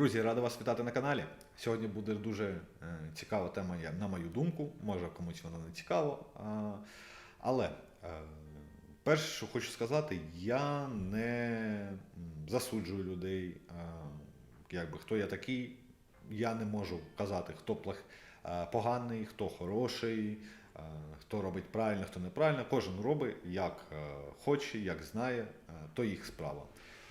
Друзі, радий вас вітати на каналі. Сьогодні буде дуже е, цікава тема, на мою думку. Може комусь вона не цікава. Але е, перше, що хочу сказати, я не засуджую людей. е, Якби хто я такий, я не можу казати, хто поганий, хто хороший, хто робить правильно, хто неправильно. Кожен робить як хоче, як знає, то їх справа.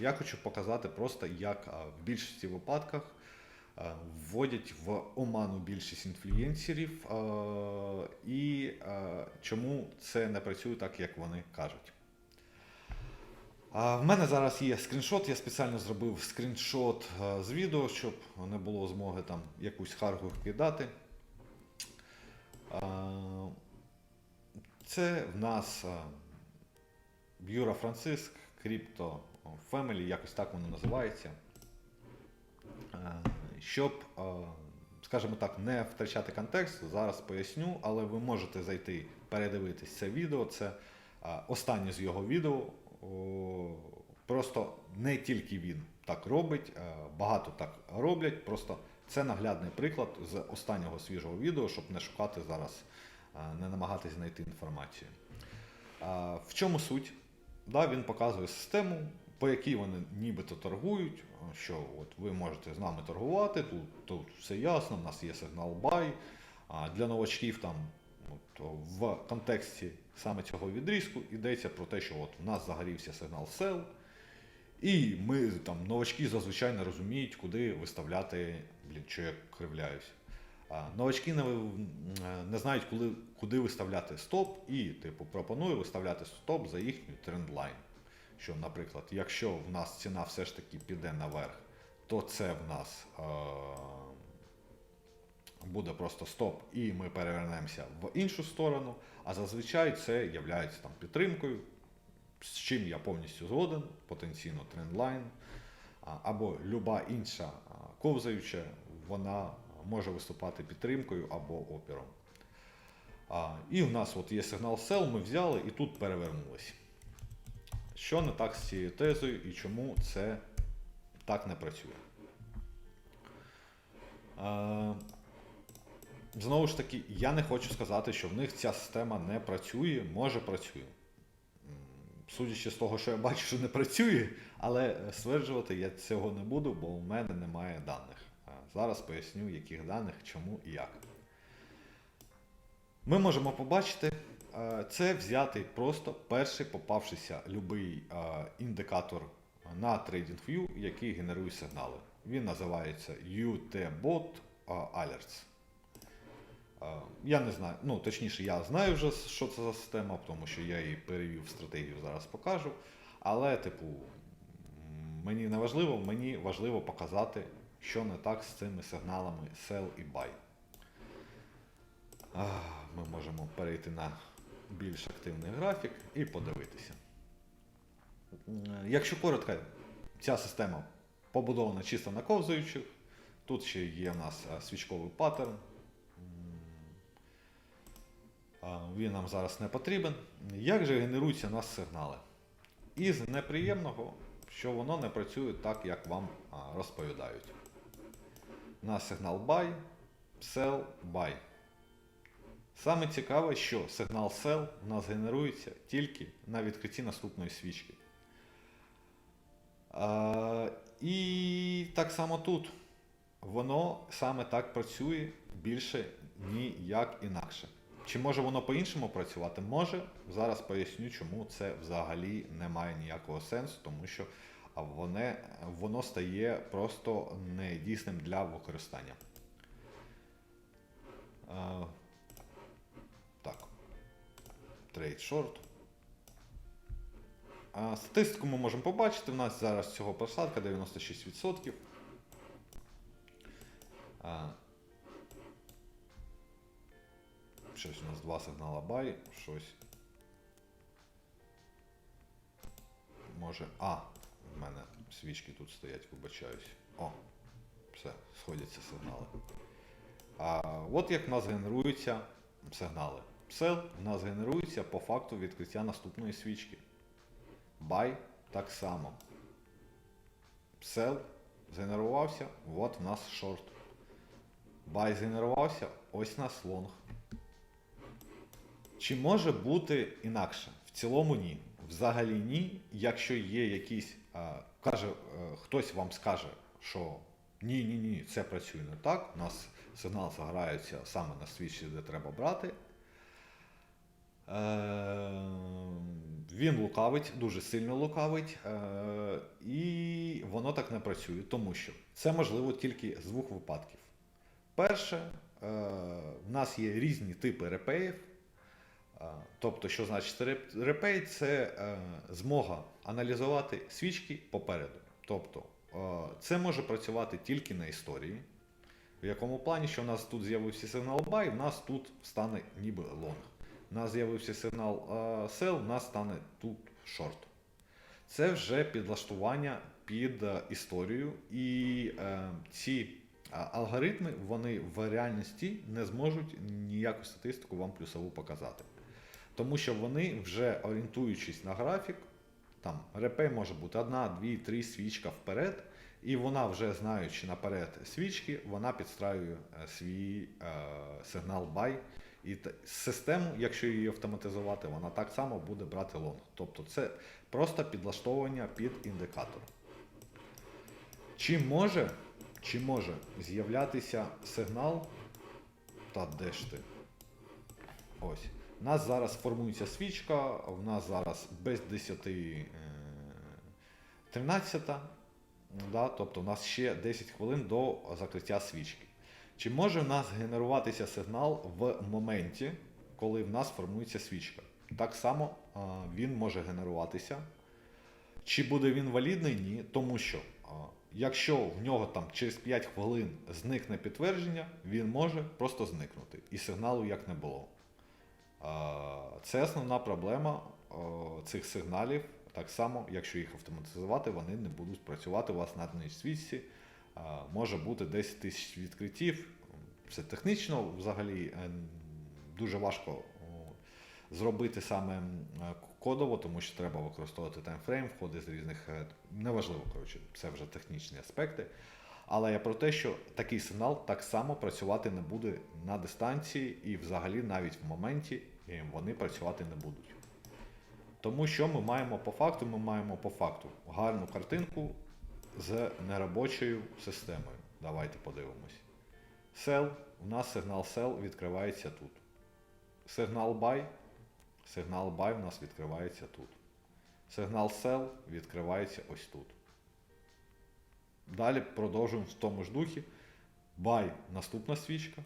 Я хочу показати просто, як в більшості випадках вводять в оману більшість інфлюєнсерів і чому це не працює так, як вони кажуть. В мене зараз є скріншот. Я спеціально зробив скріншот з відео, щоб не було змоги там якусь харгу кидати. Це в нас Юра Франциск, Crypto Family, якось так воно називається. Е, Щоб, е, скажімо так, не втрачати контекст, зараз поясню, але ви можете зайти передивитись це відео. Це е, останнє з його відео. Просто не тільки він так робить, багато так роблять. Просто це наглядний приклад з останнього свіжого відео, щоб не шукати зараз, не намагатись знайти інформацію. В чому суть? Да, він показує систему, по якій вони нібито торгують, що от ви можете з нами торгувати, тут, тут все ясно, в нас є сигнал buy. А для новачків там от, в контексті саме цього відрізку йдеться про те, що от в нас загорівся сигнал sell, і ми там новачки зазвичай не розуміють, куди виставляти, блін, що я кривляюсь. А, Новачки не, не знають, коли, куди виставляти стоп, і типу пропоную виставляти стоп за їхню трендлайн. Що, наприклад, якщо в нас ціна все ж таки піде наверх, то це в нас е- буде просто стоп, і ми перевернемося в іншу сторону. А зазвичай це є там підтримкою, з чим я повністю згоден, потенційно трендлайн, або люба інша ковзаюча, вона може виступати підтримкою або опіром. А, і в нас от є сигнал sell, ми взяли і тут перевернулися. Що не так з цією тезою і чому це так не працює? Знову ж таки, я не хочу сказати, що в них ця система не працює, може працює. Судячи з того, що я бачу, що не працює, але стверджувати я цього не буду, бо у мене немає даних. Зараз поясню, яких даних, чому і як. Ми можемо побачити, це взятий просто перший попавшийся любий індикатор на TradingView, який генерує сигнали. Він називається UT-Bot Alerts. Я не знаю, ну точніше, я знаю вже, що це за система, тому що я її перевів стратегію, зараз покажу. Але, типу, мені не важливо, мені важливо показати, що не так з цими сигналами sell і buy. Ми можемо перейти на більш активний графік і подивитися. Якщо коротко, ця система побудована чисто на ковзаючих. Тут ще є в нас е, свічковий паттерн. Він нам зараз не потрібен. Як же генеруються у нас сигнали? Із неприємного, що воно не працює так, як вам розповідають. У нас сигнал buy, sell, buy. Саме цікаве, що сигнал sell у нас генерується тільки на відкритті наступної свічки. А, і так само тут. Воно саме так працює більше ніяк інакше. Чи може воно по-іншому працювати? Може. Зараз поясню, чому це взагалі не має ніякого сенсу, тому що воно, воно стає просто недійсним для використання. Шорт. А, Статистику ми можемо побачити. У нас зараз цього просадка 96%. А, Щось у нас два сигнала buy, щось. Може. А, в мене свічки тут стоять, вибачаюсь. О, все, сходяться сигнали. А от як в нас генеруються сигнали. Sell в нас генерується по факту відкриття наступної свічки. Buy так само. Sell згенерувався, от в нас шорт. Бай згенерувався, ось нас лонг. Чи може бути інакше? В цілому ні. Взагалі ні. Якщо є якісь, а, каже, е, хтось вам скаже, що ні, ні, ні, це працює не так. У нас сигнал заграється саме на свічці, де треба брати. Е, Він лукавить, дуже сильно лукавить, е, і воно так не працює, тому що це можливо тільки з двох випадків. Перше, е, в нас є різні типи репеїв. Тобто, що значить репей? Це змога аналізувати свічки попереду. Тобто, це може працювати тільки на історії. В якому плані, що в нас тут з'явився сигнал buy, в нас тут стане ніби лонг. У нас з'явився сигнал sell, в нас стане тут шорт. Це вже підлаштування під е, історію, і е, ці алгоритми вони в реальності не зможуть ніяку статистику вам плюсову показати. Тому що вони вже орієнтуючись на графік, там репей може бути одна, дві, три свічка вперед, і вона вже знаючи наперед свічки, вона підстраює е, свій е, сигнал buy. І систему, якщо її автоматизувати, вона так само буде брати лонг. Тобто це просто підлаштовування під індикатор. Чи може, чи може з'являтися сигнал? Та де ж ти? Ось. У нас зараз формується свічка, в нас зараз без 10 е, 13, да, тобто у нас ще 10 хвилин до закриття свічки. Чи може в нас генеруватися сигнал в моменті, коли в нас формується свічка? Так само він може генеруватися. Чи буде він валідний? Ні. Тому що якщо в нього там через 5 хвилин зникне підтвердження, він може просто зникнути. І сигналу як не було. Це основна проблема цих сигналів. Так само, якщо їх автоматизувати, вони не будуть працювати у вас на одній свічці. Може бути 10 тисяч відкриттів. Це технічно взагалі е, дуже важко зробити саме кодово, тому що треба використовувати таймфрейм, входи з різних. е, Неважливо, коротше, це вже технічні аспекти. Але я про те, що такий сигнал так само працювати не буде на дистанції і взагалі навіть в моменті е, вони працювати не будуть. Тому що ми маємо по факту, ми маємо по факту гарну картинку з неробочою системою. Давайте подивимось. Sell, у нас сигнал sell відкривається тут. Сигнал buy, сигнал buy у нас відкривається тут. Сигнал sell відкривається ось тут. Далі продовжуємо в тому ж духі. Buy наступна свічка.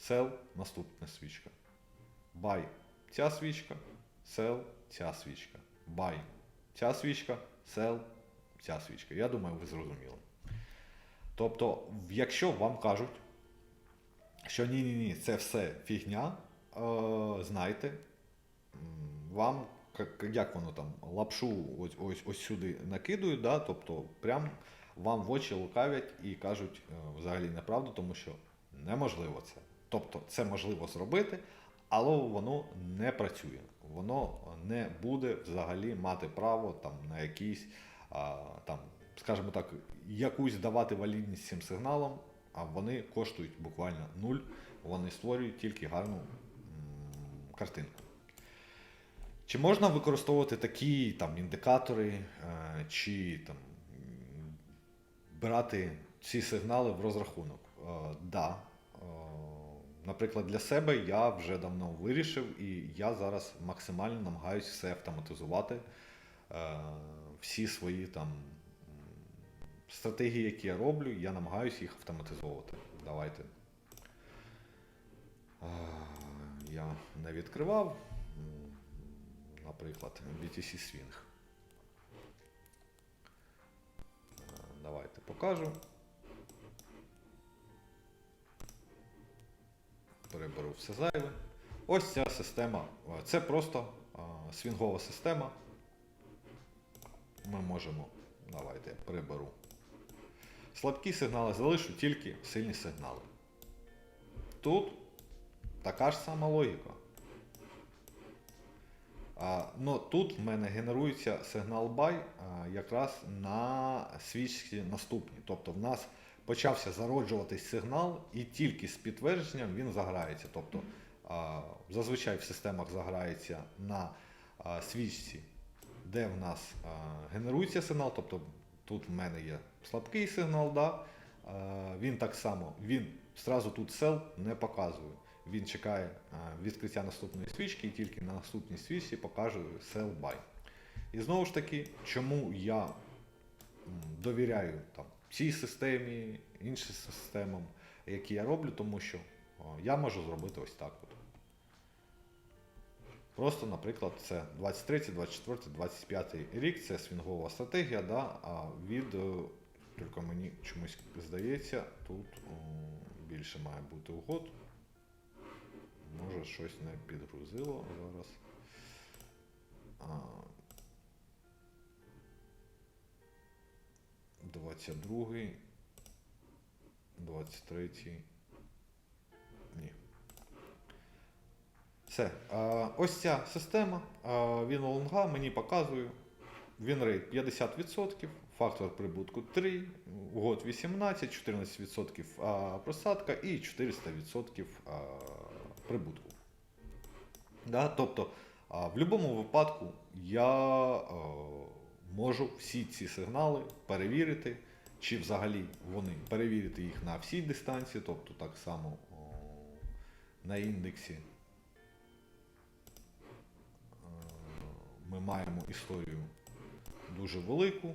Sell наступна свічка. Buy ця свічка. Sell ця свічка. Buy ця свічка. Sell ця свічка. Я думаю, ви зрозуміли. Тобто, якщо вам кажуть, що ні, ні, це все фігня, е, знайте, вам як воно там лапшу ось, ось, ось сюди накидують, да? тобто прям вам в очі лукавять і кажуть е, взагалі неправду, тому що неможливо це. Тобто це можливо зробити, але воно не працює. Воно не буде взагалі мати право там, на якийсь, там, скажімо так, якусь давати валідність цим сигналам, а вони коштують буквально нуль, вони створюють тільки гарну картинку. Чи можна використовувати такі там, індикатори, е, чи там, брати ці сигнали в розрахунок? Е, да. Е, Наприклад, для себе я вже давно вирішив, і я зараз максимально намагаюся все автоматизувати. Всі свої там стратегії, які я роблю, я намагаюся їх автоматизовувати. Давайте. Я не відкривав, наприклад, BTC Swing. Е, Давайте покажу. Переберу все зайве. Ось ця система. Е, Це просто е, свінгова система. Ми можемо. Давайте я переберу. Слабкі сигнали залишу тільки сильні сигнали. Тут така ж сама логіка. А, ну, тут в мене генерується сигнал а, якраз на свічці наступній. Тобто в нас почався зароджуватись сигнал, і тільки з підтвердженням він заграється. Тобто а, зазвичай в системах заграється на а, свічці, де в нас генерується сигнал. Тобто тут в мене є слабкий сигнал, да? він так само, він зразу тут сел не показує. Він чекає відкриття наступної свічки і тільки на наступній свічці покаже sell buy. І знову ж таки, чому я довіряю там, цій системі, іншим системам, які я роблю, тому що я можу зробити ось так. Просто, наприклад, це 23, 24, 25 рік, це свінгова стратегія, да, а від, е, тільки мені чомусь здається, тут більше має бути угод. Може щось не підгрузило зараз. А, 22, 23. Все. Ось ця система. Він лонга мені показує. Він рейт 50%, фактор прибутку 3, угод 18, 14% просадка і 400% прибутку. Да? Тобто, в будь-якому випадку я можу всі ці сигнали перевірити, чи взагалі вони перевірити їх на всій дистанції, тобто так само на індексі. Ми маємо історію дуже велику.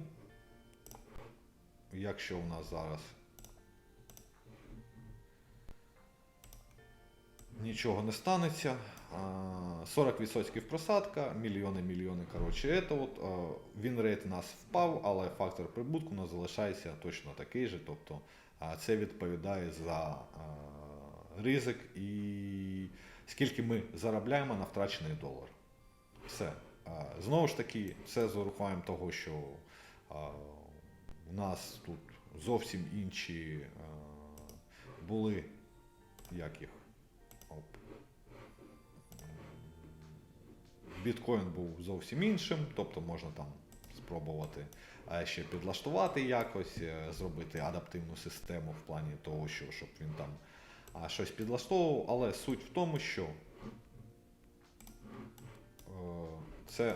Якщо у нас зараз нічого не станеться, 40% просадка, мільйони, мільйони. Коротше, от, а, він рейт у нас впав, але фактор прибутку у нас залишається точно такий же. Тобто це відповідає за ризик і скільки ми заробляємо на втрачений долар. Все. Знову ж таки, це з урахуванням того, що у нас тут зовсім інші були як їх. Біткоін був зовсім іншим, тобто можна там спробувати ще підлаштувати якось, е, зробити адаптивну систему в плані того, що щоб він там щось підлаштовував, але суть в тому, що це.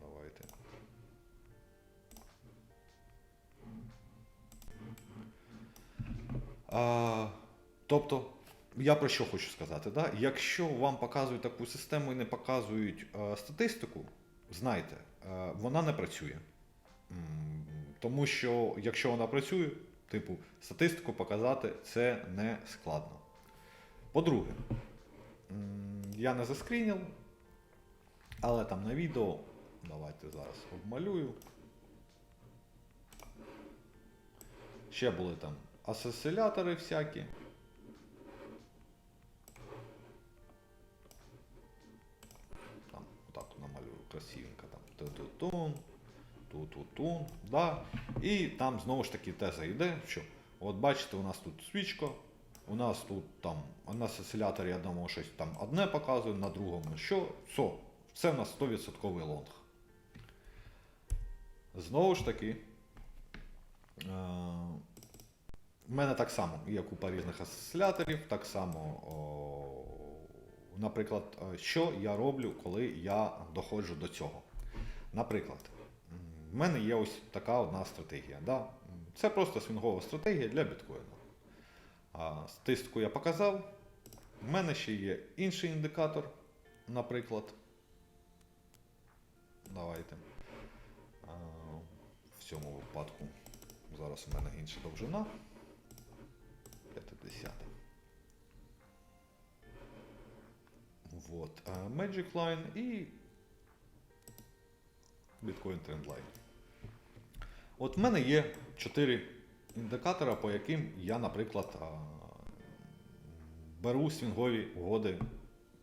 Давайте. А, тобто, я про що хочу сказати? Да? Якщо вам показують таку систему і не показують е, статистику, знайте, е, вона не працює. Тому що якщо вона працює, типу, статистику показати це не складно. По-друге, я не заскрінив, але там на відео, давайте зараз обмалюю. Ще були там асоціатори всякі. Там отак намалюю красивенько там ту-ту-тун, ту-ту-тун, да. І там знову ж таки теза йде, що от бачите, у нас тут свічка, у нас тут там на асоціаторі я думаю, щось там одне показує, на другому що, все, це в нас 100% лонг. Знову ж таки, е, у мене так само є купа різних асоціаторів, так само, наприклад, е, що я роблю, коли я доходжу до цього. Наприклад, в мене є ось така одна стратегія. Да? Це просто свінгова стратегія для біткоїну. А, Статистику я показав. У мене ще є інший індикатор, наприклад. Давайте. А, В цьому випадку зараз у мене інша довжина. 50. Вот. Magic Line і Bitcoin Trendline. От в мене є 4 індикатора, по яким я, наприклад, беру свінгові угоди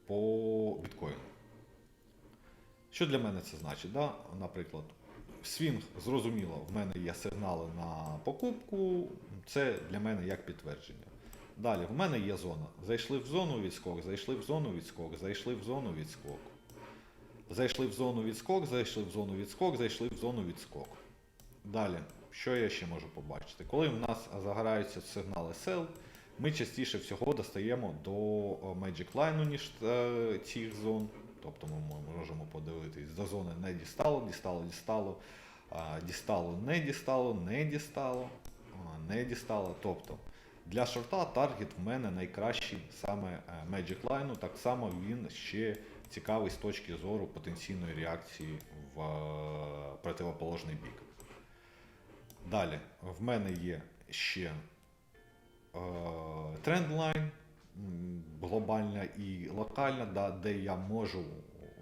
по біткоїну. Що для мене це значить? Да? Наприклад, свінг, зрозуміло, в мене є сигнали на покупку, це для мене як підтвердження. Далі, в мене є зона. Зайшли в зону відскок, зайшли в зону відскок, зайшли в зону відскок. Зайшли в зону відскок, зайшли в зону відскок, зайшли в зону відскок. Далі, що я ще можу побачити? Коли в нас загораються сигнали SL, ми частіше всього достаємо до е, Magic Line, ніж е, цих зон. Тобто ми можемо подивитись, до зони не дістало, дістало, дістало, дістало, не дістало, не дістало, не дістало. Тобто для шорта таргет в мене найкращий саме е, Magic Line, так само він ще цікавий з точки зору потенційної реакції в противоположний бік. Далі, в мене є ще е, трендлайн глобальна і локальна, да, де я можу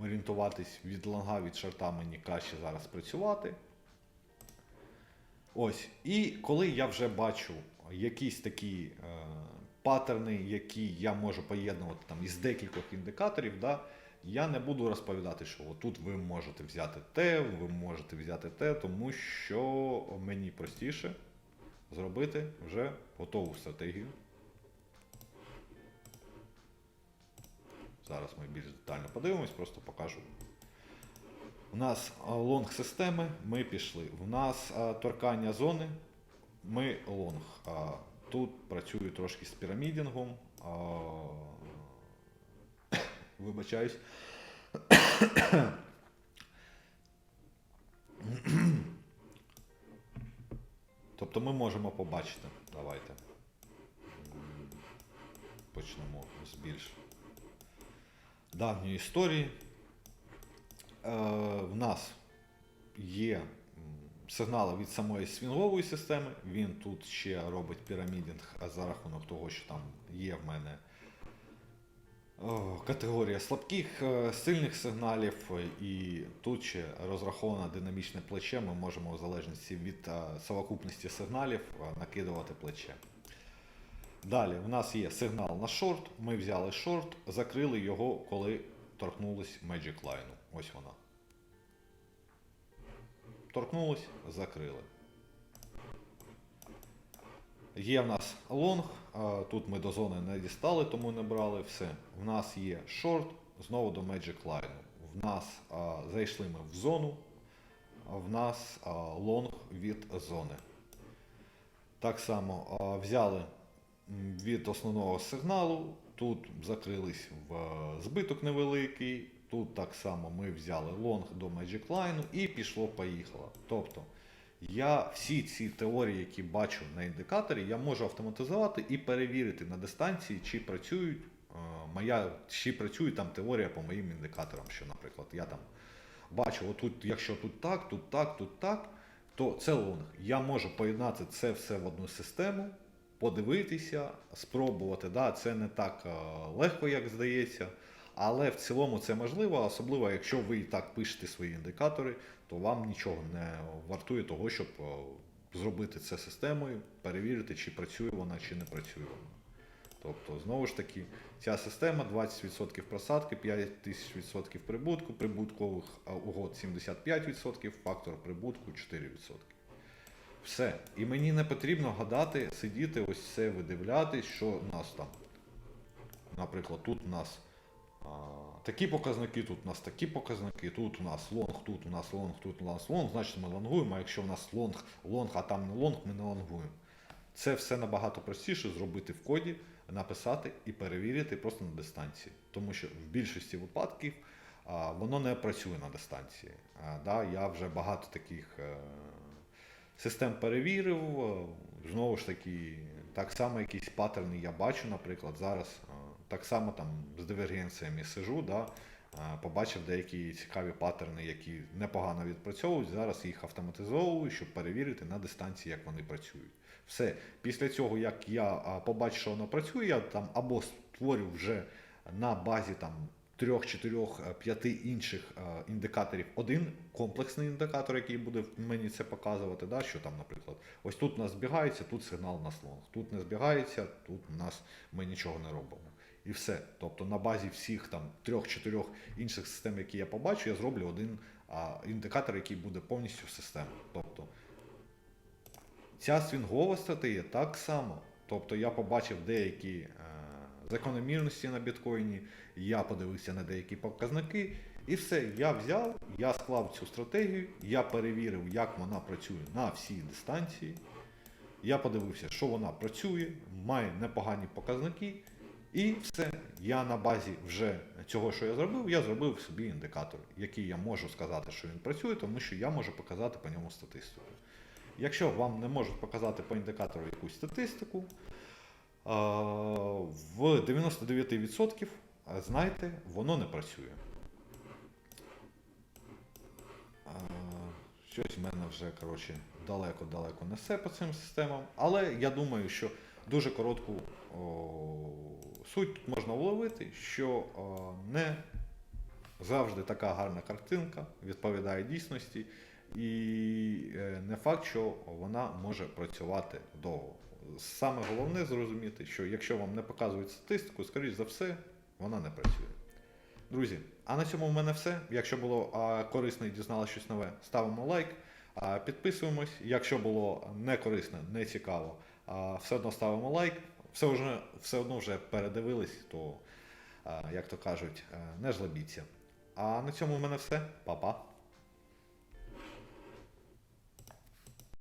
орієнтуватись від лонга, від шорта мені краще зараз працювати. Ось. І коли я вже бачу якісь такі е, паттерни, які я можу поєднувати там із декількох індикаторів, да, я не буду розповідати, що тут ви можете взяти те, ви можете взяти те, тому що мені простіше зробити вже готову стратегію. Зараз ми більш детально подивимось, просто покажу. У нас лонг системи, ми пішли. У нас а, торкання зони, ми лонг. Тут працюю трошки з пірамідінгом. А, Вибачаюсь. Тобто ми можемо побачити. Давайте. Почнемо з більш давньої історії. Е, в нас є сигнали від самої свінгової системи. Він тут ще робить пірамідінг за рахунок того, що там є в мене категорія слабких, е, сильних сигналів, і тут ще розраховане динамічне плече. Ми можемо в залежності від е, совокупності сигналів е, накидувати плече. Далі в нас є сигнал на шорт. Ми взяли шорт, закрили його, коли торкнулись Magic Line. Ось вона. Торкнулись, закрили. Є в нас лонг, тут ми до зони не дістали, тому не брали все. В нас є шорт, знову до Magic Line. В нас а, зайшли ми в зону, а в нас а, лонг від зони. Так само а, взяли від основного сигналу, тут закрились в е, збиток невеликий, тут так само ми взяли лонг до Magic Line і пішло-поїхало. Тобто я всі ці теорії, які бачу на індикаторі, я можу автоматизувати і перевірити на дистанції, чи працюють е, моя, чи працює там теорія по моїм індикаторам. Що, наприклад, я там бачу, отут, якщо тут так, тут так, тут так, то це лонг. Я можу поєднати це все в одну систему, подивитися, спробувати. Да, це не так е, легко, як здається. Але в цілому це можливо, особливо якщо ви і так пишете свої індикатори, то вам нічого не вартує того, щоб зробити це системою, перевірити, чи працює вона, чи не працює вона. Тобто, знову ж таки, ця система 20% просадки, 5000% прибутку, прибуткових угод 75%, фактор прибутку 4%. Все. І мені не потрібно гадати, сидіти, ось це видивлятись, що у нас там. Наприклад, тут у нас такі показники, тут у нас такі показники, тут у нас лонг, тут у нас лонг, тут у нас лонг, значить ми лонгуємо, а якщо у нас лонг, лонг, а там не лонг, ми не лонгуємо. Це все набагато простіше зробити в коді, написати і перевірити просто на дистанції. Тому що в більшості випадків воно не працює на дистанції. Да, я вже багато таких е, систем перевірив. е, Знову ж таки, так само якісь паттерни я бачу, наприклад, зараз так само там з дивергенціями сижу, да, побачив деякі цікаві паттерни, які непогано відпрацьовують. Зараз їх автоматизовую, щоб перевірити на дистанції, як вони працюють. Все. Після цього, як я побачу, що воно працює, я там або створю вже на базі там трьох, чотирьох, е, п'яти інших е, індикаторів один комплексний індикатор, який буде мені це показувати. Да, що там, наприклад, ось тут у нас збігається, тут сигнал на слонг, тут не збігається, тут у нас ми нічого не робимо. І все. Тобто на базі всіх там трьох-чотирьох інших систем, які я побачу, я зроблю один а, індикатор, який буде повністю в систему. Тобто Ця свінгова стратегія так само. Тобто я побачив деякі е, закономірності на біткоїні, я подивився на деякі показники, і все, я взяв, я склав цю стратегію, я перевірив, як вона працює на всій дистанції. Я подивився, що вона працює, має непогані показники, і все. Я на базі вже цього, що я зробив, я зробив собі індикатор, який я можу сказати, що він працює, тому що я можу показати по ньому статистику. Якщо вам не можуть показати по індикатору якусь статистику, в 99% знайте, воно не працює. Щось в мене вже далеко-далеко несе по цим системам. Але я думаю, що дуже коротку суть тут можна вловити, що о, не завжди така гарна картинка відповідає дійсності, і е, не факт, що вона може працювати довго. Саме головне зрозуміти, що якщо вам не показують статистику, скоріш за все, вона не працює. Друзі, а на цьому в мене все. Якщо було а, корисно і дізналося щось нове, ставимо лайк, а, підписуємось. Якщо було не корисно, не цікаво, а, все одно ставимо лайк. Все, вже, все одно вже передивились, то, як то кажуть, е, не жлобіться. А на цьому в мене все. Па-па.